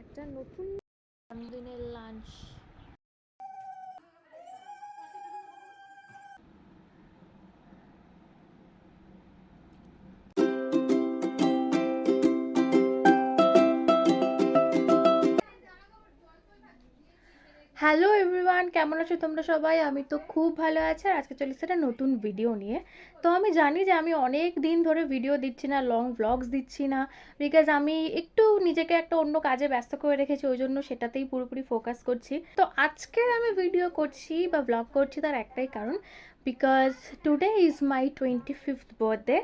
একটা নতুন জন্মদিনের লাঞ্চ। কেমন আছো তোমরা সবাই? আমি তো খুব ভালো আছি আর আজকে চলেছি একটা নতুন ভিডিও নিয়ে। তো আমি জানি যে আমি অনেক দিন ধরে ভিডিও দিচ্ছি না লং ভ্লগস দিচ্ছি না বিকজ আমি একটু নিজেকে একটা অন্য কাজে ব্যস্ত করে রেখেছি, ওই জন্য সেটাতেই পুরোপুরি ফোকাস করছি। তো আজকে আমি ভিডিও করছি বা ভ্লগ করছি তার একটাই কারণ because today is my twenty fifth birthday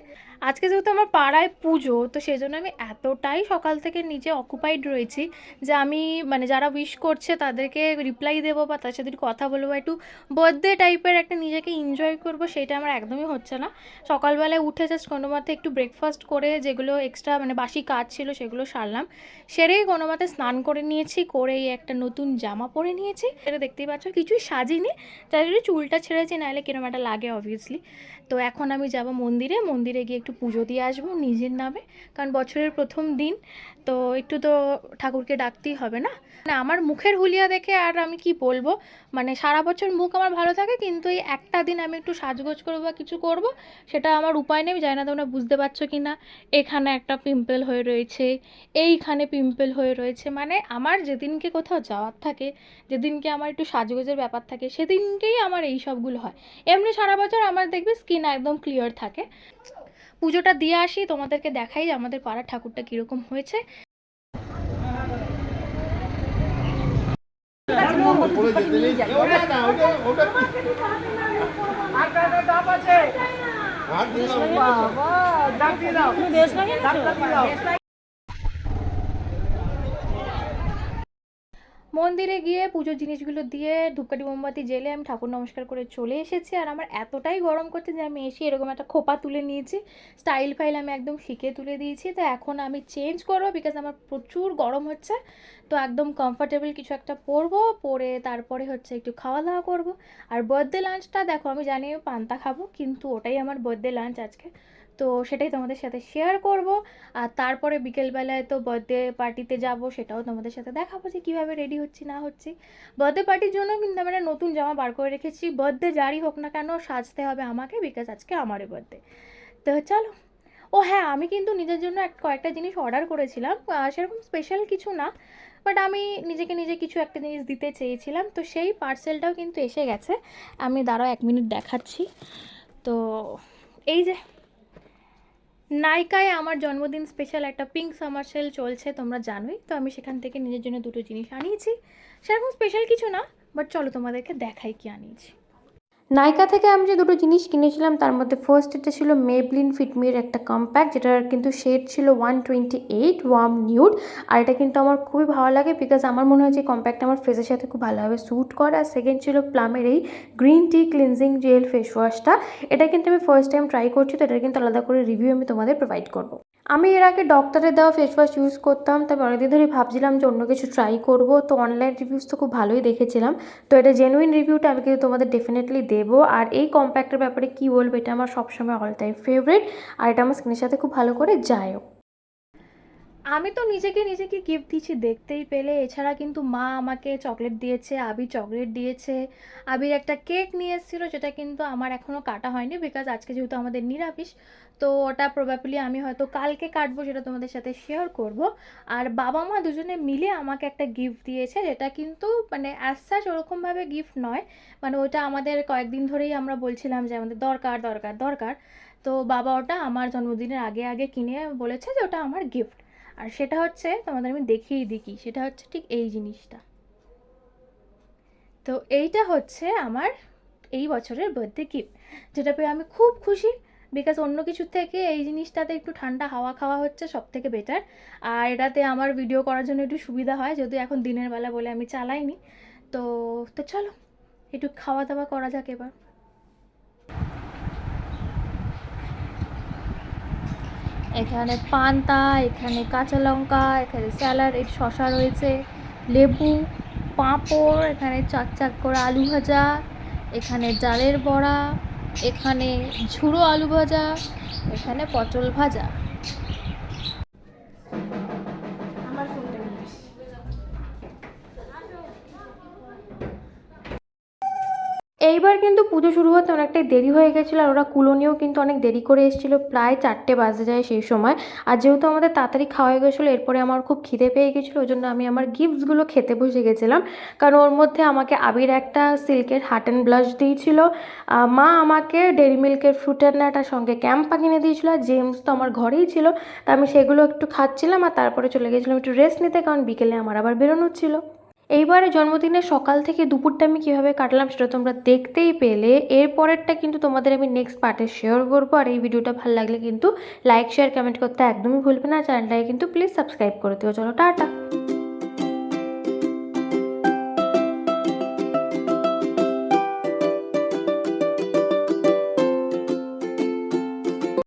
আজকে যেহেতু আমার পাড়ায় পুজো, তো সেই জন্য আমি এতটাই সকাল থেকে নিজে অকুপাইড রয়েছি যে আমি মানে যারা উইশ করছে তাদেরকে রিপ্লাই দেবো বা তার সাথে কথা বলব একটু বার্থডে টাইপের একটা নিজেকে এনজয় করব, সেটা আমার একদমই হচ্ছে না। সকালবেলায় উঠে জাস্ট কোনো মতে একটু ব্রেকফাস্ট করে যেগুলো এক্সট্রা মানে বাসি কাজ ছিল সেগুলো সারলাম। সেরেই কোনো মতে স্নান করে নিয়েছি, করেই একটা নতুন জামা পরে নিয়েছি। এটা দেখতেই পাচ্ছ, কিছুই সাজিনি, তাই চুলটা ছেড়েছি, নাহলে কিরম একটা লাগে অবভিয়াসলি তো এখন আমি যাব মন্দিরে মন্দিরে গিয়ে একটু পুজো দিয়ে আসব নিজের নামে, কারণ বছরের প্রথম দিন, তো একটু তো ঠাকুরকে ডাকতেই হবে না? না আমার মুখের হুলিয়া দেখে আর আমি কি বলব? মানে সারা বছর মুখ আমার ভালো থাকে, কিন্তু এই একটা দিন আমি একটু সাজগোজ করব বা কিছু করব, সেটা আমার উপায় নেই জানি না তোমরা বুঝতে পারছ কি না এখানে একটা পিম্পল হয়ে রয়েছে, এইখানে পিম্পল হয়ে রয়েছে মানে আমার যেদিনকে কোথাও যাওয়ার থাকে, যেদিনকে আমার একটু সাজগোজের ব্যাপার থাকে, সেদিনকেই আমার এই সবগুলো হয়। এমনি সারা বছর আমার দেখবি স্কিন একদম ক্লিয়ার থাকে পুজোটা দিয়ে আসি তোমাদেরকে দেখাই আমাদের পাড়ার ঠাকুরটা কীরকম হয়েছে যেতে নেই ওটা না ওটা ওটা হাত দিয়ে দাও, মন্দিরে গিয়ে পুজোর জিনিসগুলো দিয়ে ধূপকাঠি, মোমবাতি জেলে আমি ঠাকুর নমস্কার করে চলে এসেছি। আর আমার এতটাই গরম করছে যে আমি এসে এরকম একটা খোপা তুলে নিয়েছি। স্টাইল ফাইল আমি একদম শিখে তুলে দিয়েছি। তো এখন আমি চেঞ্জ করব বিকজ আমার প্রচুর গরম হচ্ছে। তো একদম কমফর্টেবল কিছু একটা পরবো, পরে তারপরে হচ্ছে একটু খাওয়া দাওয়া করব। আর বার্থডে লাঞ্চটা দেখো, আমি জানি পান্তা খাব, কিন্তু ওটাই আমার বার্থডে লাঞ্চ আজকে। তো সেটাই তোমাদের সাথে শেয়ার করব। আর তারপরে বিকেলবেলায় তো বার্থডে পার্টিতে যাব, সেটাও তোমাদের সাথে দেখাবো যে কীভাবে রেডি হচ্ছি, না হচ্ছি। বার্থডে পার্টির জন্য কিন্তু আমি একটা নতুন জামা বার করে রেখেছি। বার্থডে যারই হোক না কেন সাজতে হবে আমাকে বিকজ আজকে আমারই বার্থডে তো চলো। ও হ্যাঁ আমি কিন্তু নিজের জন্য এক, কয়েকটা জিনিস অর্ডার করেছিলাম। সেরকম স্পেশাল কিছু না বাট আমি নিজেকে নিজে কিছু একটা জিনিস দিতে চেয়েছিলাম। তো সেই পার্সেলটাও কিন্তু এসে গেছে। আমি দাঁড়াও এক মিনিট দেখাচ্ছি। তো এই যে নাইকায় আমার জন্মদিন স্পেশাল একটা পিঙ্ক সামার সেল চলছে, তোমরা জানোই। তো আমি সেখান থেকে নিজের জন্য দুটো জিনিস আনিয়েছি। সেরকম স্পেশাল কিছু না বাট চলো তোমাদেরকে দেখাই কি আনিয়েছি। নাইকা থেকে আমি যে দুটো জিনিস কিনেছিলাম, তার মধ্যে ফার্স্ট এটা ছিল মেবলিন ফিটমির একটা কম্প্যাক্ট যেটার কিন্তু শেড ছিল one twenty eight warm nude আর এটা কিন্তু আমার খুবই ভালো লাগে বিকজ আমার মনে হয় যে কম্প্যাক্ট আমার ফেসের সাথে খুব ভালোভাবে স্যুট করে। আর সেকেন্ড ছিল প্লামের এই green tea cleansing gel face ওয়াশটা এটা কিন্তু আমি ফার্স্ট টাইম ট্রাই করছি, তো এটার কিন্তু আলাদা করে রিভিউ আমি তোমাদের প্রোভাইড করব। আমি এর আগে ডক্টরের দেওয়া ফেস ওয়াশ ইউজ করতাম তবে অনেকদিন ধরেই ভাবছিলাম যে অন্য কিছু ট্রাই করব। তো অনলাইন রিভিউস তো খুব ভালোই দেখেছিলাম। তো এটা জেনুইন রিভিউটা আমি কিন্তু তোমাদের ডেফিনেটলি দেবো। আর এই কম্প্যাক্টের ব্যাপারে কী বলব, এটা আমার সবসময় অল টাইম ফেভারিট আর এটা আমার স্কিনের সাথে খুব ভালো করে যায়ও। আমি তো নিজেকে নিজেকে গিফট দিচ্ছি দেখতেই পেলে। এছাড়া কিন্তু মা আমাকে চকলেট দিয়েছে, আবি চকলেট দিয়েছে। আবির একটা কেক নিয়ে এসেছিল, যেটা কিন্তু আমার এখনও কাটা হয়নি বিকজ আজকে যেহেতু আমাদের নিরামিষ, তো ওটা প্রবাবলি আমি হয়তো কালকে কাটবো সেটা তোমাদের সাথে শেয়ার করব। আর বাবা মা দুজনে মিলে আমাকে একটা গিফট দিয়েছে, যেটা কিন্তু মানে অ্যাজ সাচ ওরকমভাবে গিফট নয়। মানে ওটা আমাদের কয়েকদিন ধরেই আমরা বলছিলাম যে আমাদের দরকার দরকার দরকার। তো বাবা ওটা আমার জন্মদিনের আগে আগে কিনে বলেছে যে ওটা আমার গিফট আর সেটা হচ্ছে তোমাদের আমি দেখিয়ে দিই সেটা হচ্ছে ঠিক এই জিনিসটা। তো এইটা হচ্ছে আমার এই বছরের বার্থডে গিফট যেটা পেয়ে আমি খুব খুশি বিকজ অন্য কিছুর থেকে এই জিনিসটাতে একটু ঠান্ডা হাওয়া খাওয়া হচ্ছে সব থেকে বেটার আর এটাতে আমার ভিডিও করার জন্য একটু সুবিধা হয়, যদিও এখন দিনের বেলা বলে আমি চালাইনি। তো তো চলো, একটু খাওয়া দাওয়া করা যাক এবার। এখানে পান্তা, এখানে কাঁচা লঙ্কা, এখানে স্যালাড, এই শশা রয়েছে, লেবু, পাঁপড়, এখানে চাক চাক করে আলু ভাজা, এখানে ডালের বড়া, এখানে ঝুড়ো আলু ভাজা, এখানে পটল ভাজা। এইবার কিন্তু পুজো শুরু হতে অনেকটাই দেরি হয়ে গেছিল আর ওরা কুলোনিও কিন্তু অনেক দেরি করে এসেছিল, প্রায় চারটে বাজে যায় সেই সময়। আর যেহেতু আমাদের তাড়াতাড়ি খাওয়া হয়ে গেছিল, এরপরে আমার খুব খিদে পেয়ে গেছিল, ওই জন্য আমি আমার গিফটসগুলো খেতে বসে গেছিলাম। কারণ ওর মধ্যে আমাকে আবির একটা সিল্কের হার্ট অ্যান্ড ব্লাশ দিয়েছিল। মা আমাকে ডেরি মিল্কের ফ্রুটের নাটার সঙ্গে ক্যাম্পা কিনে দিয়েছিল আর জেমস তো আমার ঘরেই ছিল। তা আমি সেগুলো একটু খাচ্ছিলাম আর তারপরে চলে গেছিলাম একটু রেস্ট নিতে, কারণ বিকেলে আমার আবার বেরোনোর ছিল। এইবারে জন্মদিনের সকাল থেকে দুপুরটা আমি কীভাবে কাটলাম সেটা তোমরা দেখতেই পেলে। এর পরেরটা কিন্তু তোমাদের আমি নেক্সট পার্টে শেয়ার করব। আর এই ভিডিওটা ভালো লাগলে কিন্তু লাইক শেয়ার কমেন্ট করতে একদমই ভুলবে না। চ্যানেলটাকে কিন্তু প্লিজ সাবস্ক্রাইব করে দিও। চলো, টাটা।